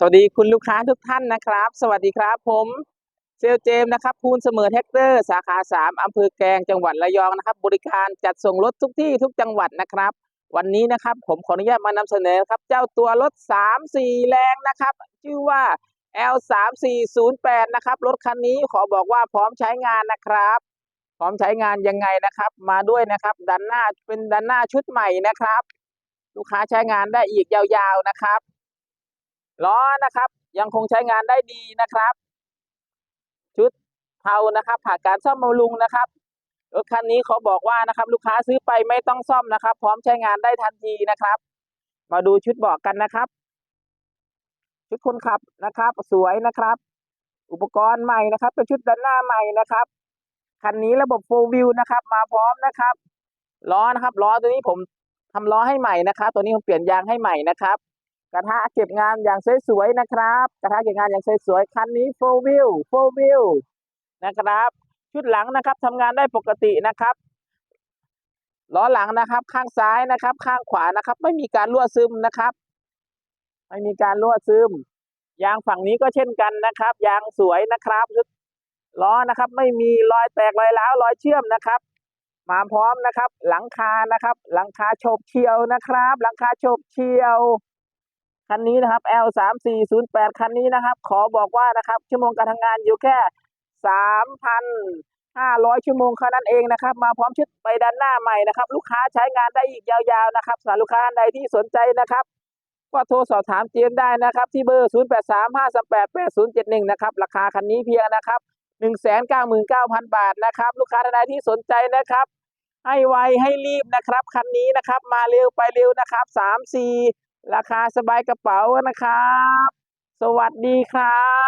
สวัสดีคุณลูกค้าทุกท่านนะครับ สวัสดีครับผมเซลเจมนะครับพูนเสมอแท็กเตอร์สาขา 3อำเภอแกลงจังหวัดระยองนะครับ บริการจัดส่งรถทุกที่ทุกจังหวัดนะครับ วันนี้นะครับผมขออนุญาตมานำเสนอครับ เจ้าตัวรถ 3 4 แรงนะครับ ชื่อว่า L 3 4 0 8 นะครับรถคันนี้ขอบอกว่าพร้อมใช้งานนะครับ พร้อมใช้งานยังไงนะครับ มาด้วยนะครับด้านหน้าเป็นด้านหน้าชุดใหม่นะครับ ลูกค้าใช้งานได้อีกยาวๆนะครับ ล้อนะครับ ยังคงใช้งานได้ดีนะครับ ชุดเทานะครับผ่านการซ่อมบำรุงนะครับรถคันนี้เขาบอกว่านะครับ ลูกค้าซื้อไปไม่ต้องซ่อมนะครับ พร้อมใช้งานได้ทันทีนะครับ มาดูชุดเบาะกันนะครับ ชุดคนขับนะครับ สวยนะครับ อุปกรณ์ใหม่นะครับ เป็นชุดด้านหน้าใหม่นะครับคันนี้ระบบโฟวิวนะครับ มาพร้อมนะครับล้อนะครับล้อตัวนี้ผมทำล้อให้ใหม่นะครับ ตัวนี้ผมเปลี่ยนยางให้ใหม่นะครับ กระทะเก็บงานอย่างสวยๆนะครับ กระทะเก็บงานอย่างสวยๆคันนี้โฟวิวโฟวิวนะครับ ชุดหลังนะครับทำงานได้ปกตินะครับล้อหลังนะครับ ข้างซ้ายนะครับ ข้างขวานะครับ ไม่มีการรั่วซึมนะครับ ไม่มีการรั่วซึม ยางฝั่งนี้ก็เช่นกันนะครับ ยางสวยนะครับล้อนะครับ ไม่มีรอยแตกรอยร้าวรอยเชื่อมนะครับมาพร้อมนะครับ หลังคานะครับ หลังคาโฉบเฉียวนะครับ หลังคาโฉบเฉียว คันนี้นะครับ L สามสี่ศูนย์แปดคันนี้นะครับ ขอบอกว่านะครับ ชั่วโมงการทำงานอยู่แค่สามพันห้าร้อยชั่วโมงเท่นั้นเองนะครับ มาพร้อมชุดไปด้านหน้าใหม่นะครับ ลูกค้าใช้งานได้อีกยาวๆนะครับสำหรับลูกค้าใดที่สนใจนะครับ ก็โทรสอบถามเจมส์ได้นะครับ ที่เบอร์ 0 8 3 5 3 8 8 0 7 1 นะครับ ราคาคันนี้เพียงนะครับ199,000 บาทนะครับ ลูกค้าท่านใดที่สนใจนะครับ ให้ไวให้รีบนะครับ คันนี้นะครับ มาเร็วไปเร็วนะครับ 3 4 ราคาสบายกระเป๋านะครับ สวัสดีครับ